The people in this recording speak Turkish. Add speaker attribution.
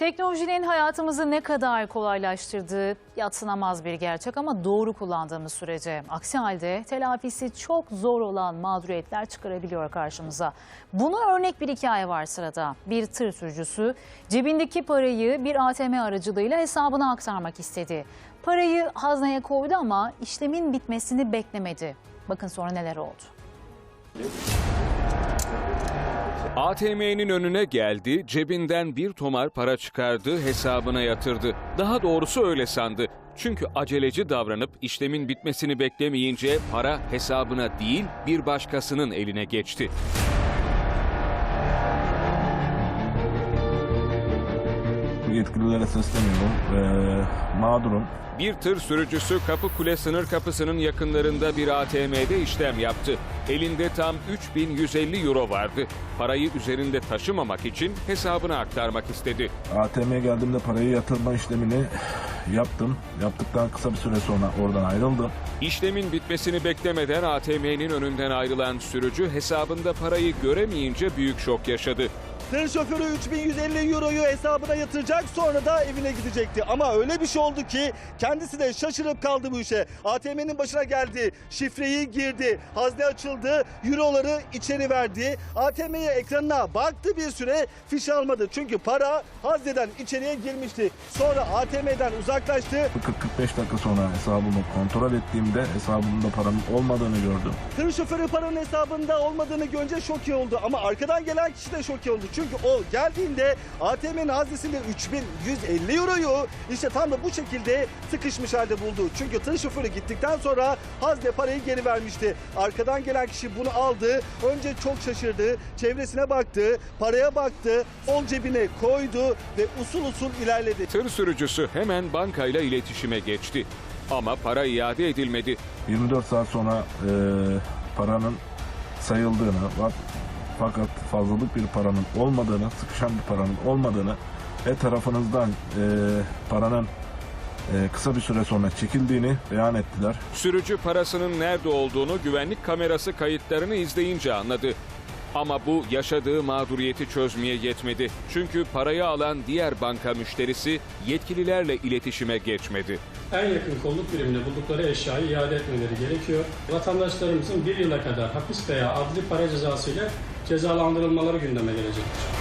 Speaker 1: Teknolojinin hayatımızı ne kadar kolaylaştırdığı yatsınamaz bir gerçek ama doğru kullandığımız sürece. Aksi halde telafisi çok zor olan mağduriyetler çıkarabiliyor karşımıza. Buna örnek bir hikaye var sırada. Bir tır sürücüsü cebindeki parayı bir ATM aracılığıyla hesabına aktarmak istedi. Parayı hazneye koydu ama işlemin bitmesini beklemedi. Bakın sonra neler oldu.
Speaker 2: ATM'nin önüne geldi, cebinden bir tomar para çıkardı, hesabına yatırdı. Daha doğrusu öyle sandı. Çünkü aceleci davranıp işlemin bitmesini beklemeyince para hesabına değil bir başkasının eline geçti.
Speaker 3: Yetkililere sesleniyorum. Ee, mağdurum.
Speaker 2: Bir tır sürücüsü Kapıkule sınır kapısının yakınlarında bir ATM'de işlem yaptı. Elinde tam 3150 euro vardı. Parayı üzerinde taşımamak için hesabına aktarmak istedi.
Speaker 3: ATM'ye geldiğimde parayı yatırma işlemini yaptım. Yaptıktan kısa bir süre sonra oradan ayrıldım.
Speaker 2: İşlemin bitmesini beklemeden ATM'nin önünden ayrılan sürücü hesabında parayı göremeyince büyük şok yaşadı.
Speaker 4: Tır şoförü 3150 euroyu hesabına yatıracak sonra da evine gidecekti. Ama öyle bir şey oldu ki kendisi de şaşırıp kaldı bu işe. ATM'nin başına geldi, şifreyi girdi, hazne açıldı, euroları içeri verdi. ATM'ye ekranına baktı bir süre fiş almadı. Çünkü para hazneden içeriye girmişti. Sonra ATM'den uzaklaştı.
Speaker 3: 40-45 dakika sonra hesabımı kontrol ettiğimde hesabımda paranın olmadığını gördüm.
Speaker 4: Tır şoförü paranın hesabında olmadığını görünce şok oldu. Ama arkadan gelen kişi de şok oldu. Çünkü o geldiğinde ATM'nin haznesinde 3150 euroyu işte tam da bu şekilde sıkışmış halde buldu. Çünkü tır şoförü gittikten sonra hazne parayı geri vermişti. Arkadan gelen kişi bunu aldı. Önce çok şaşırdı. Çevresine baktı. Paraya baktı. Sol cebine koydu ve usul usul ilerledi.
Speaker 2: Tır sürücüsü hemen bankayla iletişime geçti. Ama para iade edilmedi.
Speaker 3: 24 saat sonra e, paranın sayıldığını fakat fazlalık bir paranın olmadığını, sıkışan bir paranın olmadığını ve tarafınızdan e, paranın e, kısa bir süre sonra çekildiğini beyan ettiler.
Speaker 2: Sürücü parasının nerede olduğunu güvenlik kamerası kayıtlarını izleyince anladı. Ama bu yaşadığı mağduriyeti çözmeye yetmedi. Çünkü parayı alan diğer banka müşterisi yetkililerle iletişime geçmedi.
Speaker 5: en yakın kolluk birimine buldukları eşyayı iade etmeleri gerekiyor. Vatandaşlarımızın bir yıla kadar hapis veya adli para cezası ile cezalandırılmaları gündeme gelecektir.